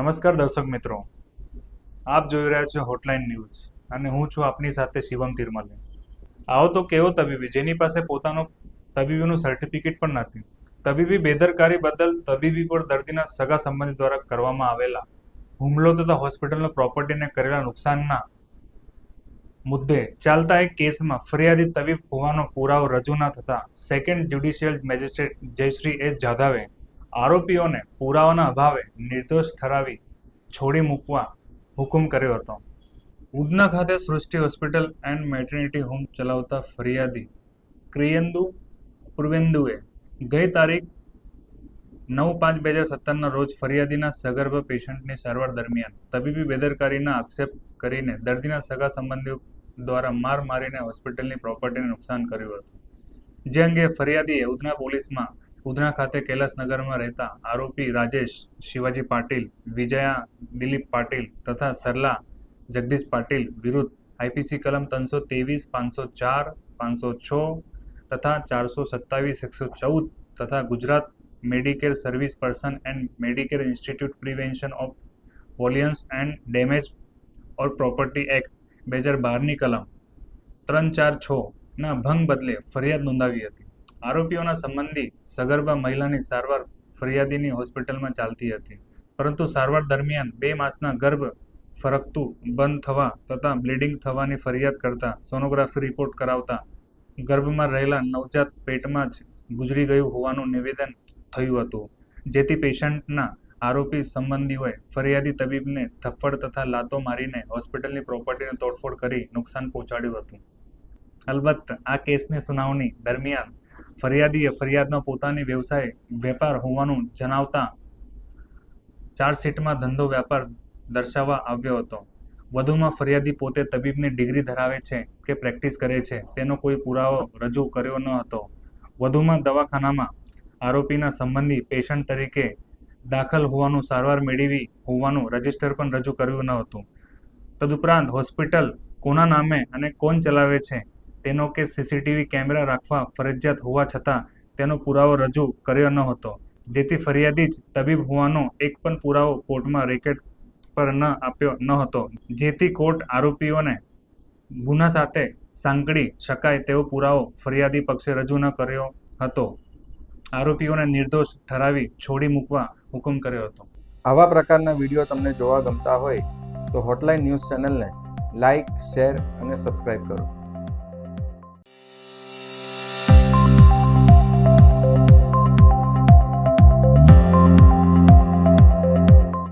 નમસ્કાર દર્શક મિત્રો. આપ જોઈ રહ્યા છો હોટલાઇન ન્યૂઝ અને હું છું આપની સાથે શિવમ તિરમલે. આવો તો કેવો તબીબી? જેની પાસે પોતાનો તબીબીનું સર્ટિફિકેટ પણ નથી. તબીબી બેદરકારી બદલ તબીબી પર દર્દીના સગા સંબંધી દ્વારા કરવામાં આવેલા હુમલો તથા હોસ્પિટલના પ્રોપર્ટીને કરેલા નુકસાનના મુદ્દે ચાલતા એક કેસમાં ફરિયાદી તબીબ હોવાનો પુરાવો રજૂ ન થતા second judicial magistrate Jayashree S જાધવે આરોપીઓને પુરાવાના અભાવે નિર્દોષ ઠરાવી છોડી મૂકવા હુકમ કર્યો હતો. ઉધના ખાતે સૃષ્ટિ હોસ્પિટલ એન્ડ મેટર્નિટી હોમ ચલાવતા ફરિયાદી ક્રિયેન્દુ પૂર્વેન્દુએ ગઈ તારીખ નવ પાંચ બે હજાર સત્તરના રોજ ફરિયાદીના સગર્ભ પેશન્ટની સારવાર દરમિયાન તબીબી બેદરકારીના આક્ષેપ કરીને દર્દીના સગા સંબંધીઓ દ્વારા માર મારીને હોસ્પિટલની પ્રોપર્ટીને નુકસાન કર્યું હતું. જે અંગે ફરિયાદીએ ઉધના પોલીસમાં ઉધના ખાતે કૈલાસનગરમાં રહેતા આરોપી રાજેશ શિવાજી પાટીલ, વિજયા દિલીપ પાટીલ તથા સરલા જગદીશ પાટીલ વિરુદ્ધ આઈપીસી કલમ ત્રણસો ત્રેવીસ, પાંચસો ચાર, પાંચસો છ તથા ચારસો સત્તાવીસ, એકસો ચૌદ તથા Gujarat medicare service person and medicare institute prevention of violence and damage or property act બે હજાર બારની કલમ ત્રણ ચાર છના ભંગ બદલે ફરિયાદ નોંધાવી હતી. આરોપીઓના સંબંધી સગર્ભા મહિલાની સારવાર ફરિયાદીની હોસ્પિટલમાં ચાલતી હતી. પરંતુ સારવાર દરમિયાન બે માસના ગર્ભ ફરકતું બંધ થવા તથા બ્લીડિંગ થવાની ફરિયાદ કરતા સોનોગ્રાફી રિપોર્ટ કરાવતા ગર્ભમાં રહેલા નવજાત પેટમાં જ ગુજરી ગયું હોવાનું નિવેદન થયું હતું. જેથી પેશન્ટના આરોપી સંબંધીઓએ ફરિયાદી તબીબને થપ્પડ તથા લાતો મારીને હોસ્પિટલની પ્રોપર્ટીને તોડફોડ કરી નુકસાન પહોંચાડ્યું હતું. અલબત્ત, આ કેસની સુનાવણી દરમિયાન ફરિયાદીએ ફરિયાદનો પોતાની વ્યવસાય, વેપાર હોવાનું જણાવતા ચાર્જશીટમાં ધંધો વ્યાપાર દર્શાવવા આવ્યો હતો. વધુમાં ફરિયાદી પોતે તબીબની ડિગ્રી ધરાવે છે કે પ્રેક્ટિસ કરે છે, તેનો કોઈ પુરાવો રજૂ કર્યો ન હતો. વધુમાં દવાખાનામાં આરોપીના સંબંધી પેશન્ટ તરીકે દાખલ હોવાનું સારવાર મેળવી હોવાનું રજિસ્ટર પણ રજૂ કર્યું ન હતું. તદુપરાંત હોસ્પિટલ કોના નામે અને કોણ ચલાવે છે તેનો કે સીસીટીવી કેમેરા રાખવા ફરજિયાત હોવા છતાં તેનો પુરાવો રજૂ કર્યો ન હતો. જેથી ફરિયાદી જ તબીબ હોવાનો એક પણ પુરાવો કોર્ટમાં રેકેટ પર ન આપ્યો ન હતો. જેથી કોર્ટ આરોપીઓને ગુના સાથે સાંકળી શકાય તેવો પુરાવો ફરિયાદી પક્ષે રજૂ ન કર્યો હતો. આરોપીઓને નિર્દોષ ઠરાવી છોડી મૂકવા હુકમ કર્યો હતો. આવા પ્રકારના વીડિયો તમને જોવા ગમતા હોય તો હોટલાઇન ન્યૂઝ ચેનલને લાઇક શેર અને સબસ્ક્રાઇબ કરો.